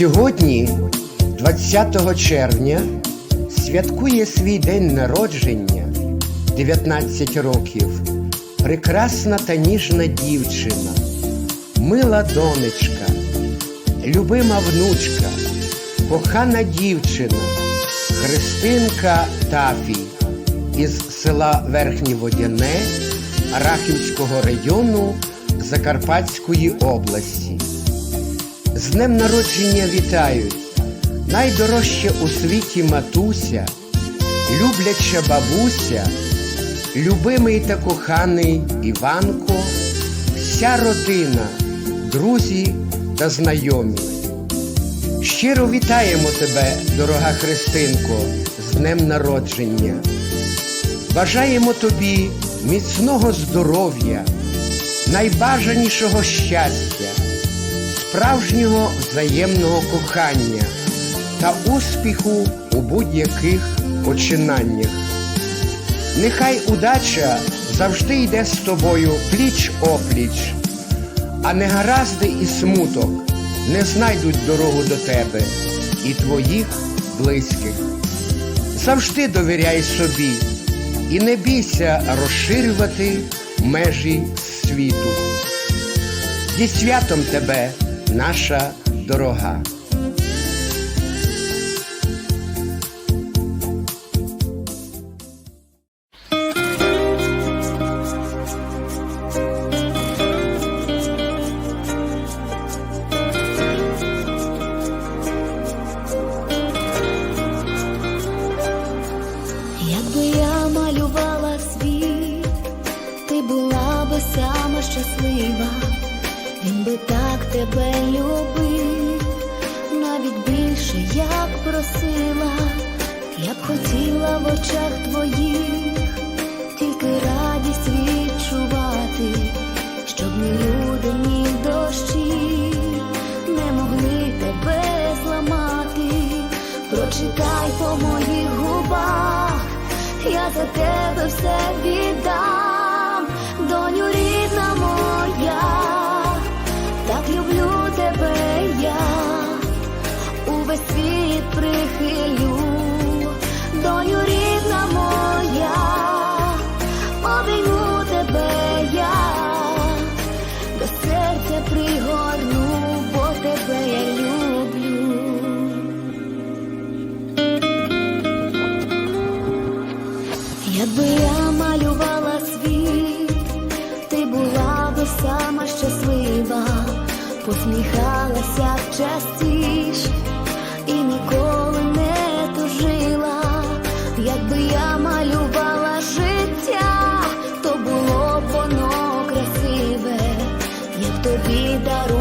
Сьогодні, 20 червня, святкує свій день народження. 19 років. Прекрасна та ніжна дівчина, мила донечка, любима внучка, кохана дівчина, Христинка Тафій із села Верхнє Водяне Рахівського району Закарпатської області. З днем народження вітають найдорожча у світі матуся, любляча бабуся, любимий та коханий Іванко, вся родина, друзі та знайомі. Щиро вітаємо тебе, дорога Христинко, з днем народження. Бажаємо тобі міцного здоров'я, найбажанішого щастя, справжнього взаємного кохання та успіху у будь-яких починаннях. Нехай удача завжди йде з тобою пліч опліч, а негаразди і смуток не знайдуть дорогу до тебе і твоїх близьких. Завжди довіряй собі і не бійся розширювати межі світу. Зі святом тебе, наша дорога. Була би сама щаслива, він би так тебе любив, навіть більше як просила, я б хотіла в очах твоїх, тільки радість відчувати, щоб ні люди, ні дощі не могли тебе зламати. Прочитай по моїх губах, я за тебе все віддам, я малювала світ, ти була би сама щаслива, посміхалася б частіше. І ніколи не тужила. Якби я малювала життя, то було б воно красиве, я б тобі дарувала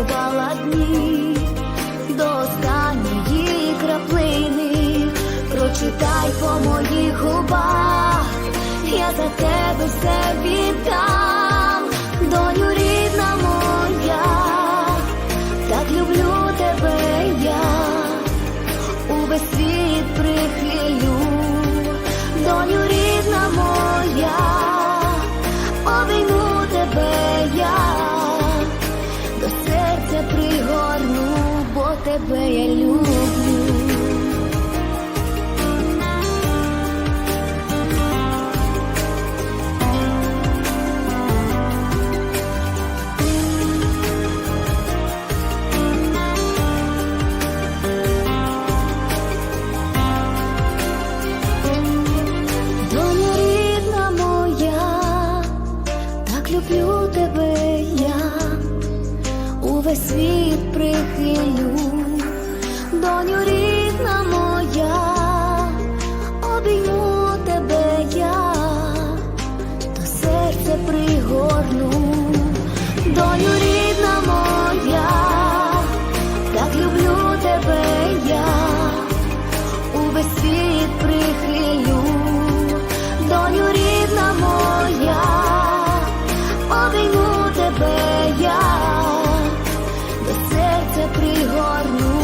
обійму тебе я до серця пригорну, бо тебе я люблю. тобою, рідна моя, так люблю тебе, я. Увесь світ прихилю, доню рідна моя, обійму тебе я, до серця пригорну.